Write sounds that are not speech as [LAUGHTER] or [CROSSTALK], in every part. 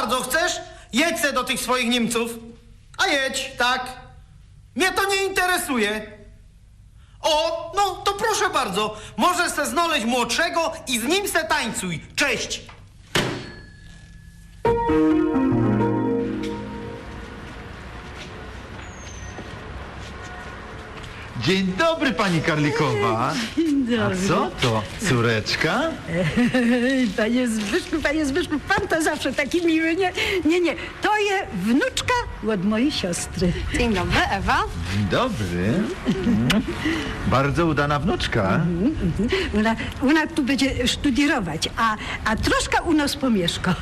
bardzo, chcesz? Jedź se do tych swoich Niemców. A jedź, tak. Mnie to nie interesuje. O, no to proszę bardzo. Możesz se znaleźć młodszego i z nim se tańcuj. Cześć. Dzień dobry, pani Karlikowa. Dzień A dobry. co to? Córeczka? [LAUGHS] Panie Zbyszku, panie Zbyszku, pan to zawsze taki miły, nie? Nie, nie, to jest wnuczka od mojej siostry. Dzień dobry, Ewa. Dzień dobry. [LAUGHS] Bardzo udana wnuczka. Ona, ona tu będzie studiować, a, a troszkę u nas pomieszka.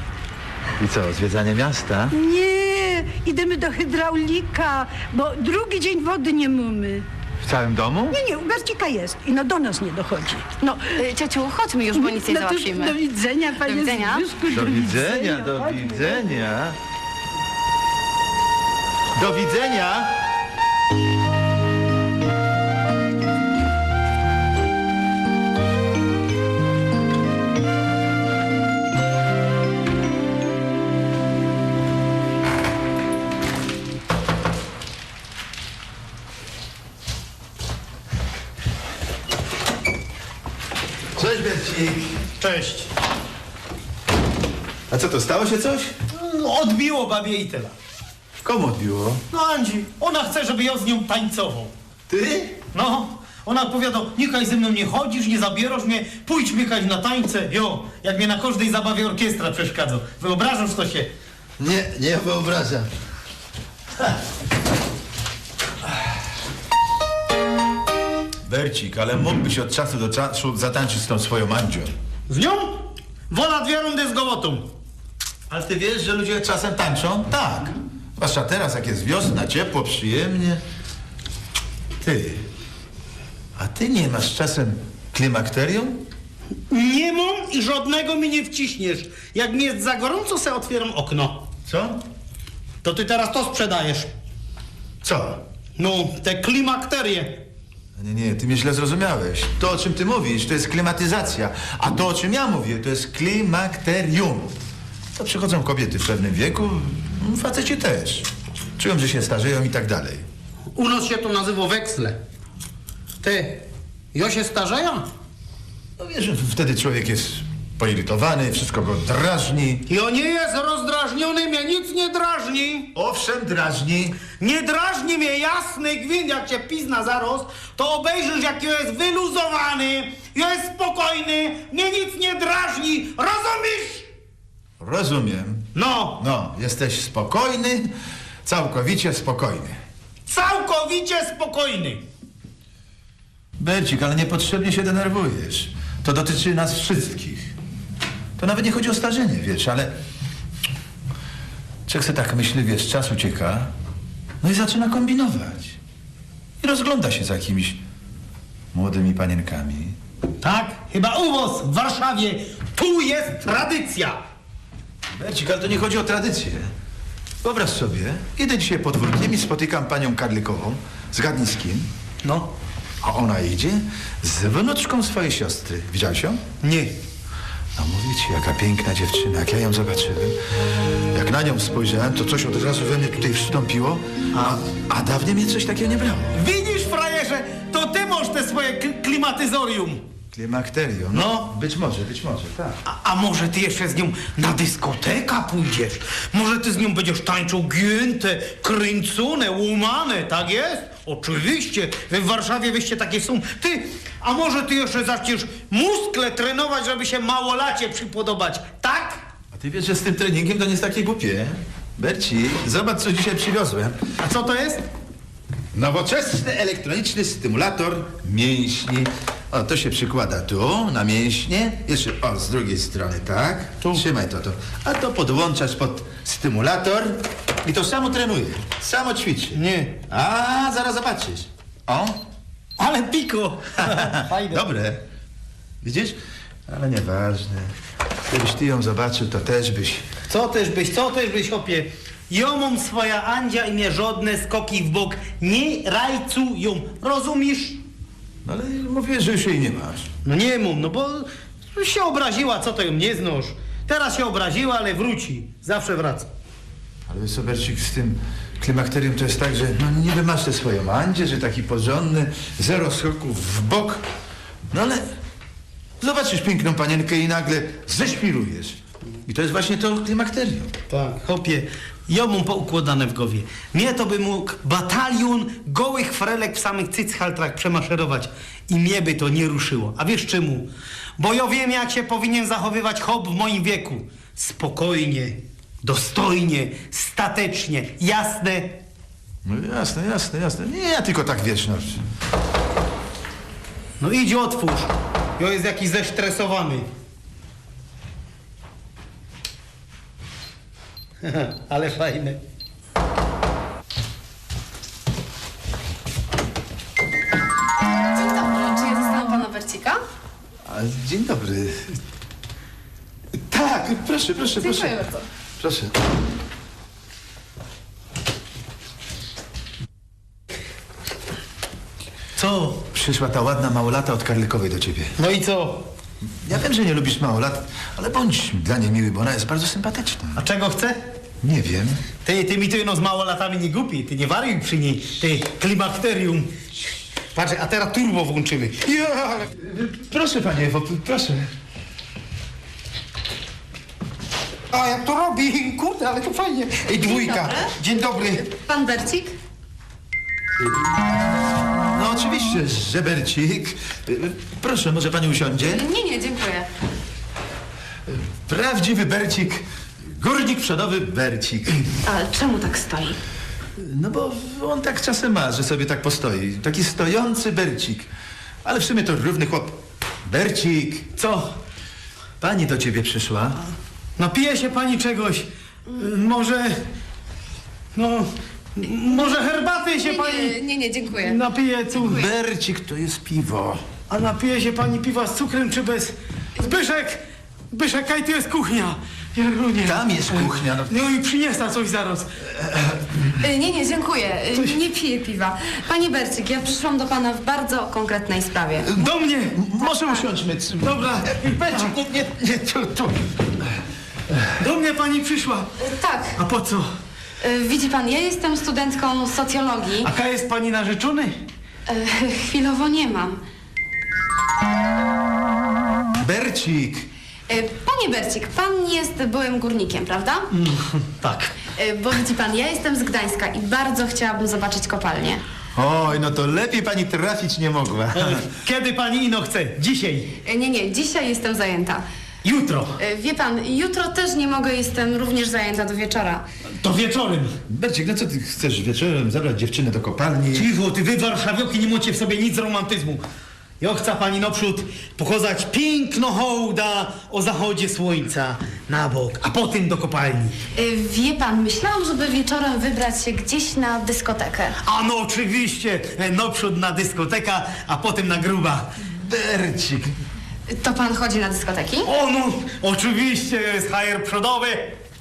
I co, zwiedzanie miasta? Nie, idziemy do hydraulika, bo drugi dzień wody nie mamy. W całym domu? Nie, nie, u Garcika jest i no do nas nie dochodzi. No, Y, Ciociu, chodźmy już, bo nic nie no to załatwimy. Do widzenia, panie widzenia. Zbyszku. Do widzenia, do Chodźmy. widzenia. Do widzenia. Cześć, Bercik. Cześć. A co to, stało się coś? No, Odbiło babie i tyle. Komu odbiło? No Andzi, ona chce, żeby ja z nią tańcował. Ty? No, ona odpowiada, niechaj ze mną nie chodzisz, nie zabierasz mnie, pójdź Michać na tańce. Jo, jak mnie na każdej zabawie orkiestra przeszkadza. Wyobrażasz to się? Nie, nie wyobrażam. [LAUGHS] Bercik, ale mógłbyś od czasu do czasu zatańczyć z tą swoją Andzią. Z nią? Wola dwie rundy z gołotą. Ale ty wiesz, że ludzie czasem tańczą? Tak. Zwłaszcza teraz, jak jest wiosna, ciepło, przyjemnie. Ty, a ty nie masz czasem klimakterium? Nie mam i żadnego mi nie wciśniesz. Jak mi jest za gorąco, se otwieram okno. Co? To ty teraz to sprzedajesz. Co? No, te klimakterie. Nie, nie, ty mnie źle zrozumiałeś. To, o czym ty mówisz, to jest klimatyzacja, a to, o czym ja mówię, to jest klimakterium. To przychodzą kobiety w pewnym wieku, faceci też. Czują, że się starzeją i tak dalej. U nas się to nazywa weksle. Ty, ja się starzeję? No wiesz, wtedy człowiek jest poirytowany, wszystko go drażni. Ja nie jest rozdrażniony, mnie nic nie drażni. Owszem, drażni. Nie drażni mnie jasny gwint, jak cię pizna zaraz, to obejrzysz, jak ja jest wyluzowany, jest spokojny, mnie nic nie drażni, rozumiesz? Rozumiem. No, No, jesteś spokojny, całkowicie spokojny. całkowicie spokojny. Bercik, ale niepotrzebnie się denerwujesz. To dotyczy nas wszystkich. To nawet nie chodzi o starzenie, wiesz, ale... Czek se tak myśli, wiesz, czas ucieka, no i zaczyna kombinować. I rozgląda się za jakimiś młodymi panienkami. Tak, chyba u was w Warszawie, tu jest tradycja. Bercik, ale to nie chodzi o tradycję. Wyobraź sobie, idę dzisiaj podwórkiem i spotykam panią Karlikową. Zgadnij z kim? No, A ona idzie z wnuczką swojej siostry. Widziałeś ją? nie. No mówię ci, jaka piękna dziewczyna. Jak ja ją zobaczyłem, jak na nią spojrzałem, to coś od razu we mnie tutaj wstąpiło, a, a dawniej mnie coś takiego nie brało. Widzisz, frajerze, to ty masz te swoje kl- klimatyzorium. Klimakterium. No. Być może, być może, tak. A, a może ty jeszcze z nią na dyskotekę pójdziesz? Może ty z nią będziesz tańczył gięte, kręcone, łumane, tak jest? Oczywiście, wy w Warszawie wyście takie są. Ty, a może ty jeszcze zaczniesz muskle trenować, żeby się małolacie przypodobać, tak? A ty wiesz, że z tym treningiem to nie jest takie głupie. Berci, zobacz, co dzisiaj przywiozłem. A co to jest? Nowoczesny elektroniczny stymulator mięśni. O, to się przykłada tu, na mięśnie. Jeszcze, o, z drugiej strony, tak? Tu. Trzymaj to, to. A to podłączasz pod stymulator i to samo trenuje. Samo ćwiczy. Nie. A, zaraz zobaczysz. O, Ale piko! [LAUGHS] Fajne. dobre. Widzisz? Ale nieważne. Gdybyś ty ją zobaczył, to też byś... Co też byś, co też byś, opie? Ja mam swoja Andzia i mnie żadne skoki w bok nie rajcują. Rozumiesz? No ale mówię, że już jej nie masz. No nie mów, no bo się obraziła, co to ją nie znosz. Teraz się obraziła, ale wróci. Zawsze wraca. Ale wiesz co, Bercik, z tym klimakterium to jest tak, że no niby masz te swoje mandzie, że taki porządny, zero skoków w bok, no ale zobaczysz piękną panienkę i nagle ześpirujesz. I to jest właśnie to klimakterium. Tak, hopie. Ja mam poukładane w głowie. Mnie to by mógł batalion gołych frelek w samych cychaltrach przemaszerować i mnie by to nie ruszyło. A wiesz czemu? Bo ja wiem, jak się powinien zachowywać hop w moim wieku. Spokojnie, dostojnie, statecznie, jasne. No jasne, jasne, jasne. Nie, ja tylko tak wiesz, no. No idź otwórz. Ja jest jakiś zestresowany. [LAUGHS] Ale fajne. Dzień dobry, czy ja zostałam pana Bercika? A, dzień dobry. Tak, proszę, proszę, Dziękuję proszę. bardzo. Proszę. Co? Przyszła ta ładna małolata od Karlikowej do ciebie. No i co? Ja wiem, że nie lubisz małolat, ale bądź dla niej miły, bo ona jest bardzo sympatyczna. A czego chce? Nie wiem. Ty, ty mi tu no z mało latami nie głupi. Ty nie wariuj przy niej. Ty, klimakterium. Patrz, a teraz turbo włączymy. Ja, proszę panie Ewo, proszę. A jak to robi? Kurde, ale to fajnie. Ej, dwójka. Dzień dobry. Pan Bercik? No oczywiście, żebercik. Proszę, może pani usiądzie? Nie, nie, dziękuję. Prawdziwy bercik. Górnik przodowy bercik. Ale czemu tak stoi? No bo on tak czasem ma, że sobie tak postoi. Taki stojący bercik. Ale w sumie to równy chłop. Bercik, Co? pani do ciebie przyszła. Napije się pani czegoś? Może... No... Może herbaty się Nie, pani... nie, nie, nie, dziękuję. Napije cu... Bercik to jest piwo. A napije się pani piwa z cukrem czy bez... Zbyszek! Zbyszek, kaj tu jest kuchnia? Jerunie. Tam jest kuchnia. No. No i przyniesa coś zaraz. Y, Nie, nie, dziękuję. Y, Nie piję piwa. Panie Bercik, ja przyszłam do pana w bardzo konkretnej sprawie. Do mnie! Może usiądźmy. Dobra. Bercik, nie, nie, nie, tu, tu. Do mnie pani przyszła. Y, Tak. A po co? Y, Widzi pan, ja jestem studentką socjologii. A ka jest pani narzeczony? Y, Chwilowo nie mam. Bercik. Y, Panie Bercik, pan jest byłym górnikiem, prawda? Tak. Y, Bo widzi pan, ja jestem z Gdańska i bardzo chciałabym zobaczyć kopalnię. Oj, no to lepiej pani trafić nie mogła. Kiedy pani ino chce? Dzisiaj. Nie, nie, dzisiaj jestem zajęta. Jutro. Wie pan, jutro też nie mogę, jestem również zajęta do wieczora. To wieczorem. Bercik, no co ty chcesz wieczorem zabrać dziewczynę do kopalni? Cicho, ty wy warszawioki nie macie w sobie nic z romantyzmu. Ja chcę pani naprzód pokazać piękno hołda o zachodzie słońca na bok, a potem do kopalni. Y, Wie pan, myślałam, żeby wieczorem wybrać się gdzieś na dyskotekę. A no oczywiście, e, naprzód na dyskoteka, a potem na gruba. Bercik. To pan chodzi na dyskoteki? O no, oczywiście jest hajer przodowy.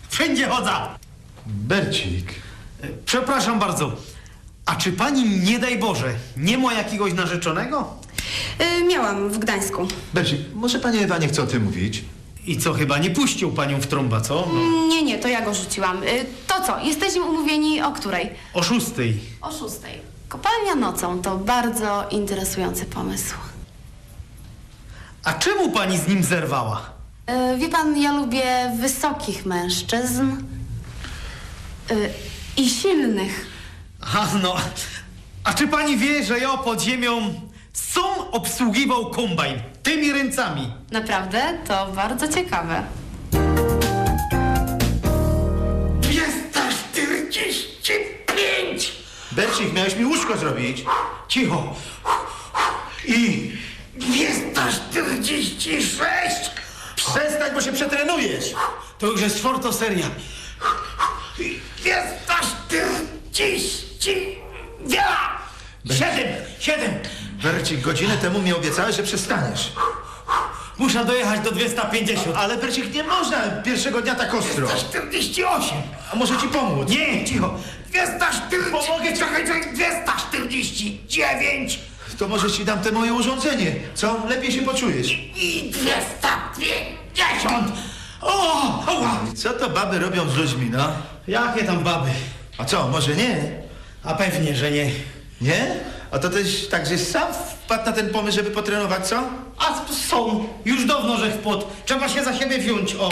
Wszędzie chodza. Bercik. E, Przepraszam bardzo. A czy pani, nie daj Boże, nie ma jakiegoś narzeczonego? Y, Miałam w Gdańsku. Bercik, może pani Ewa nie chce o tym mówić? I co, chyba nie puścił panią w trąba, co? No. Mm, Nie, nie, to ja go rzuciłam. Y, To co, jesteśmy umówieni o której? O szóstej. O szóstej. Kopalnia nocą to bardzo interesujący pomysł. A czemu pani z nim zerwała? Y, Wie pan, ja lubię wysokich mężczyzn y, i silnych. A no, a czy pani wie, że ja pod ziemią sam obsługiwał kombajn tymi ręcami? Naprawdę? To bardzo ciekawe. 245! Bercik, miałeś mi łóżko zrobić. Cicho! I 246! przestań, bo się przetrenujesz. To już jest czwarta seria. 240! Siedem! Siedem! Bercik, godzinę temu mi obiecałeś, że przestaniesz. Muszę dojechać do 250. Ale Bercik, nie można pierwszego dnia tak ostro. 248! A może ci pomóc? Nie, cicho! 240! Pomogę, czekaj, czekaj, 249! To może ci dam te moje urządzenie. Co? Lepiej się poczujesz. I dwiesta pięćdziesiąt! O! Ała! Co to baby robią z ludźmi, no? Jakie tam baby? A co, może nie? A pewnie, że nie. Nie? A to też tak, że sam wpadł na ten pomysł, żeby potrenować, co? A są. Już dawno, że w pot. Trzeba się za siebie wziąć, o.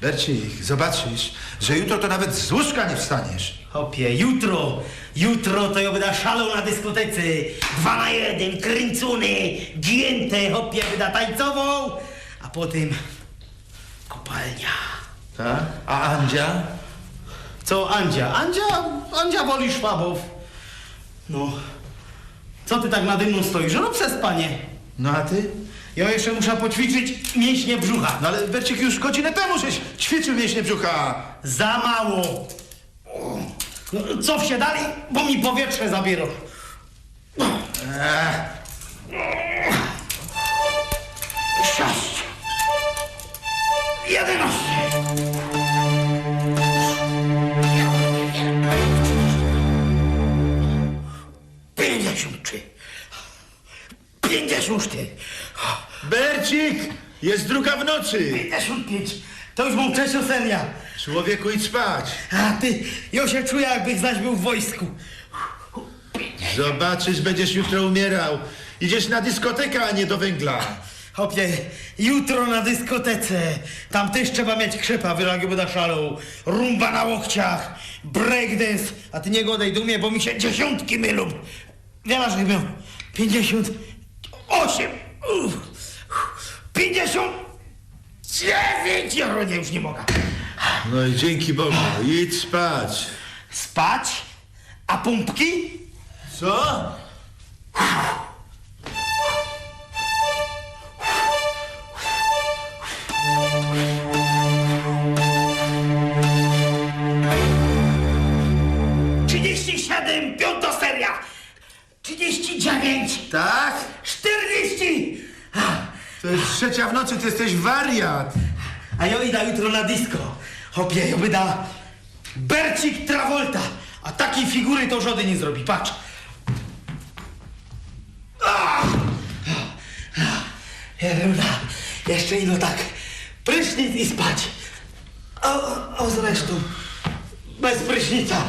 Bercik, zobaczysz, że jutro to nawet z łóżka nie wstaniesz. Hopie, jutro, jutro to ja będę szalał na dyskotece. Dwa na jeden, kręcony, gięte, hopie, będę tańcował. A potem kopalnia. Tak? A Andzia? Co Andzia? Andzia, Andzia woli szwabów. No, co ty tak nade mną stoisz? No przez panie. No a ty? Ja jeszcze muszę poćwiczyć mięśnie brzucha. No ale Bercik już godzinę temu żeś ćwiczył mięśnie brzucha. Za mało. No, cof się dalej, bo mi powietrze zabiera. Sześć. Jedenaście. Pięćdziesiąt cztery. Bercik, jest druga w nocy. Pięćdziesiąt pięć. To już trzecią serię. Człowieku, idź spać. A ty, ja się czuję, jakbych zaś był w wojsku. Zobaczysz, będziesz jutro umierał. Idziesz na dyskotekę, a nie do węgla. Hopie, jutro na dyskotece. Tam też trzeba mieć krzepa, wyragi będę szalał. Rumba na łokciach, breakdance. A ty nie godaj dumie, bo mi się dziesiątki mylą. Wiele, że miał. Pięćdziesiąt osiem. Pięćdziesiąt dziewięć. Ja już nie mogę. No i dzięki Bogu, idź spać. Spać? A pompki? Co? Trzydzieści siedem, piąta seria. Trzydzieści dziewięć. Tak? To jest trzecia w nocy, ty jesteś wariat. A ja idę jutro na disco. Hopie, ja byda Bercik Travolta. A takiej figury to żody nie zrobi. Patrz. Ah! Jeruda, jeszcze ino tak. Prysznic i spać. O, o zresztą. Bez prysznica.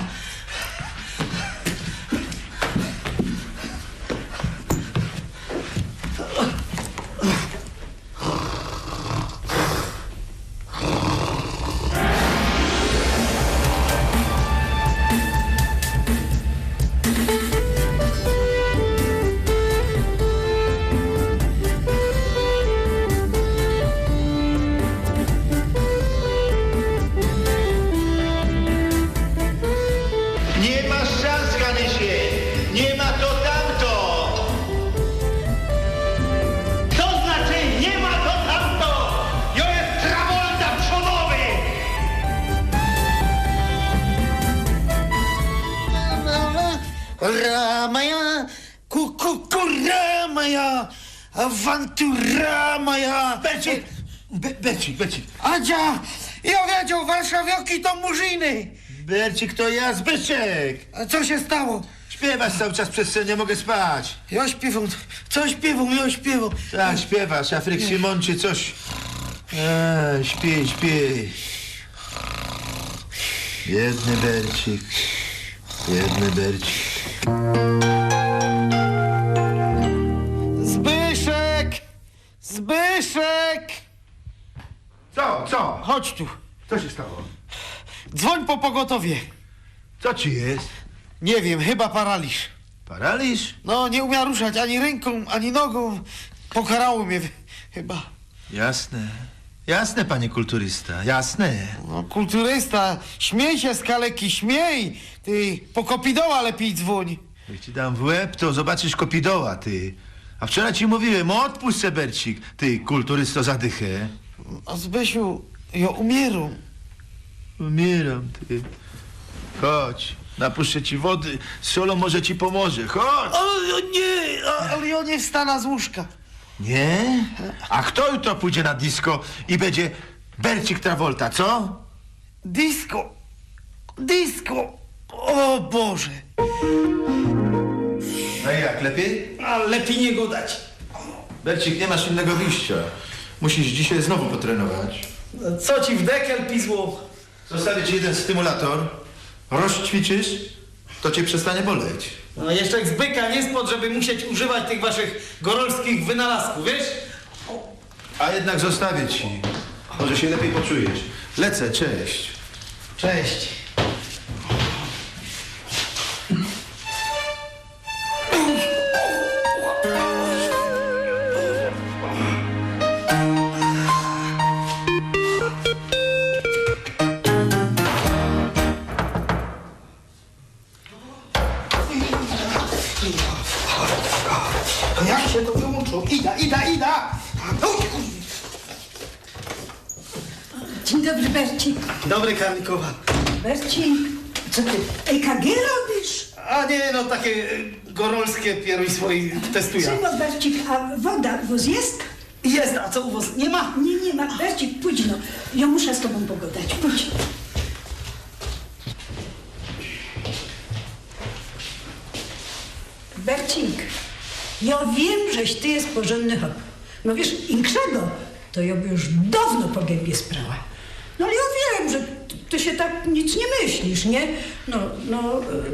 Moja. Bercik, Be Bercik, Bercik. Adzia, ja wiedział, warszawiaki to murzyny. Bercik, to ja, Zbyszek. A co się stało? Śpiewasz cały czas przez sen, nie mogę spać. Ja śpiewam, co śpiewam, ja śpiewam. Tak, śpiewasz, Afryk Simon czy coś. A, śpi, śpi. Biedny Bercik. Biedny Bercik. Zbyszek! Co, co? Chodź tu. Co się stało? Dzwoń po pogotowie. Co ci jest? Nie wiem, chyba paraliż. Paraliż? No, nie umia ruszać ani ręką, ani nogą. Pokarało mnie chyba. Jasne. Jasne, panie kulturysta, jasne. No, kulturysta, śmiej się z kaleki, śmiej. Ty, po kopidoła lepiej dzwoń. Jak ci dam w łeb, to zobaczysz kopidoła, ty. A wczoraj ci mówiłem, odpuść se, Bercik, ty, kulturysto zadychę. A Zbysiu, ja umieram. Umieram, ty. Chodź, napuszczę ci wody, solo może ci pomoże, chodź. O, nie, ale ja nie wstana z łóżka. Nie? A kto jutro pójdzie na disco i będzie Bercik Travolta, co? Disco, disco, o Boże. Jak, lepiej? A lepiej nie go dać. Bercik, nie masz innego wyjścia. Musisz dzisiaj znowu potrenować. Co ci w dekel pisło? Zostawię ci jeden stymulator, rozćwiczysz, to cię przestanie boleć. No jeszcze jak z byka nie spod, żeby musieć używać tych waszych gorolskich wynalazków, wiesz? A jednak zostawię ci. Może się lepiej poczujesz. Lecę, cześć. Cześć. Ida, Ida, Ida! Dzień dobry, Bercik. Dobry, Karnikowa. Bercik, co ty, EKG robisz? A nie, no takie y, gorolskie pieruj swoi testuję. Syno, Bercik, a woda, wóz jest? Jest, a co u was? Nie ma? Nie, nie ma. Bercik, pójdź no. Ja muszę z tobą pogadać. Pójdź. Bercik, ja wiem, żeś ty jest porządny chłop. No wiesz, inkszego to ja by już dawno po gębie sprała. No ale ja wiem, że ty, się tak nic nie myślisz, nie? No, no,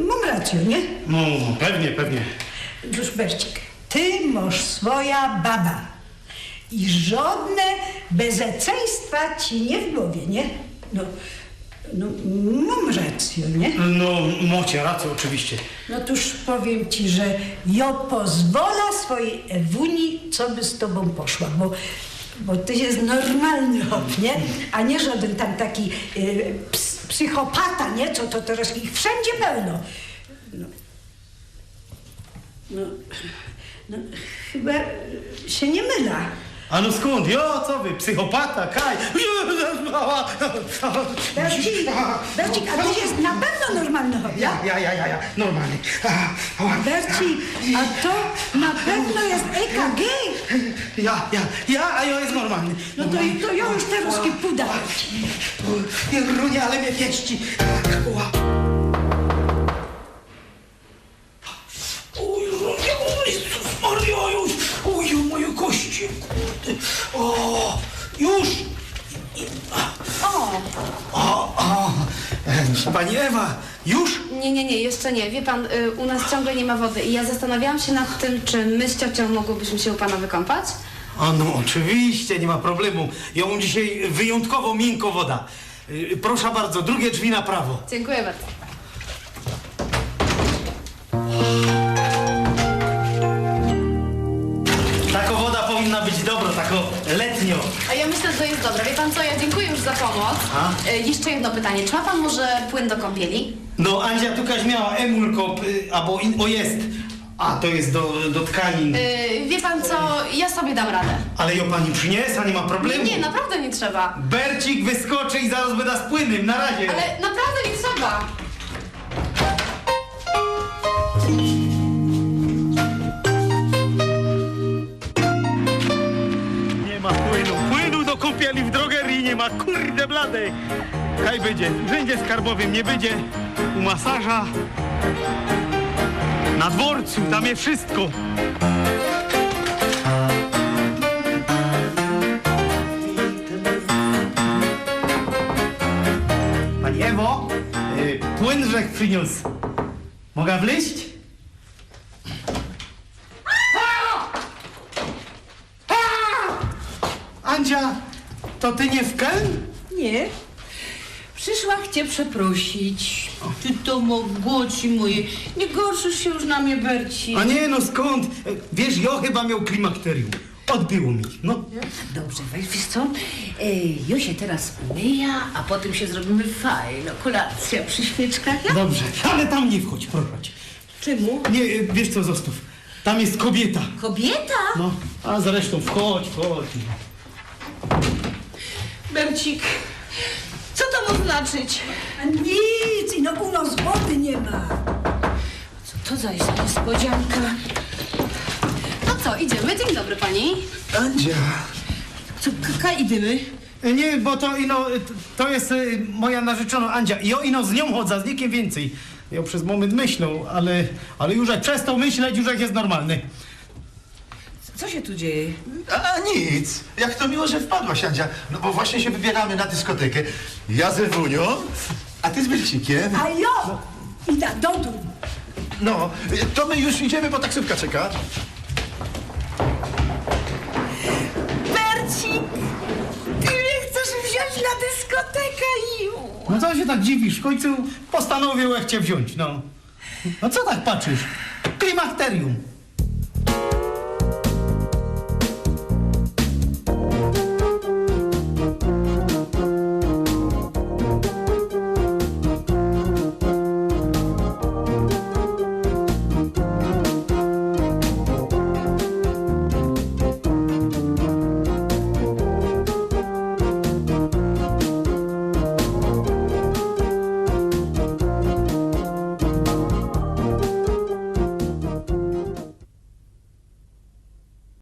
mam rację, nie? No, pewnie, pewnie. Już Bercik, ty masz swoja baba. I żadne bezeceństwa ci nie w głowie, nie? No, no mam rację, nie? No, macie rację oczywiście. No toż powiem ci, że ja pozwolę swojej Ewuni, co by z tobą poszła, bo, bo ty jest normalny chłop, nie? A nie żaden tam taki y, ps, psychopata, nie? Co to teraz ich wszędzie pełno. No, no, no chyba się nie myla. A no skąd? Jo, co wy, psychopata, kaj. Bercik, Bercik, a ty jest na pewno normalny Ja, ja, ja, ja, ja, normalnie. A. Bercik, a to na pewno jest EKG. Ja, ja, ja, a ja jest normalny. No to, to ja już te ruskie puda. Nie grunie, ale mnie pieści. Ła. Już? Nie, nie, nie, jeszcze nie. Wie pan, y, u nas ciągle nie ma wody i ja zastanawiałam się nad tym, czy my z ciocią mogłybyśmy się u pana wykąpać. A no, oczywiście, nie ma problemu. Ja mam dzisiaj wyjątkowo miękko woda. Y, Proszę bardzo, drugie drzwi na prawo. Dziękuję bardzo. Za pomoc. A? Y, jeszcze jedno pytanie. Czy ma pan może płyn do kąpieli? No, Andzia tukaś miała emulkop, y, albo in, o jest. A, to jest do, do tkanin. Y, wie pan co, ja sobie dam radę. Ale ją pani przyniesła, nie ma problemu. nie, naprawdę nie trzeba. Bercik wyskoczy i zaraz będę z płynem, na razie. Ale naprawdę nie trzeba. Nie ma płynu. Płynu do kąpieli w nie ma, kurde blady. Kaj będzie, będzie skarbowym, nie będzie u masaża. Na dworcu, tam jest wszystko. Pani Ewo, y, płyn żech przyniósł. Mogę wleść? Andzia, to ty nie w Keln? Nie. Przyszła cię przeprosić. Ty to mogłoci moje. Nie gorszysz się już na mnie, Berci. A nie, no skąd? E, Wiesz, ja chyba miał klimakterium. Odbyło mi, no. Dobrze, weź, wiesz co? Ej, ja się teraz umyja, a potem się zrobimy fajną kolację przy świeczkach. Ja? Dobrze, ale tam nie wchodź, proszę cię. Czemu? Nie, e, wiesz co, zostaw. Tam jest kobieta. Kobieta? No, a zresztą wchodź, wchodź. Bercik, co to ma znaczyć? A nic, i no u nas wody nie ma. Co to za niespodzianka? No co, idziemy? Dzień dobry pani. Andzia. Co, kaka idziemy? E, Nie, bo to ino, e, to jest e, moja narzeczona Andzia. I o ino z nią chodzę, z nikim więcej. Ja przez moment myślał, ale, ale już jak przestał myśleć, już jak jest normalny. Co się tu dzieje? A nic. Jak to miło, że wpadłaś, Andzia. No bo właśnie się wybieramy na dyskotekę. Ja z Ewunią, a ty z Wilczykiem. A jo! I na do domu. No, to my już idziemy, bo taksówka czeka. Bercik! Ty mnie chcesz wziąć na dyskotekę i... No co się tak dziwisz? W końcu postanowił jak cię wziąć, no. No co tak patrzysz? Klimakterium.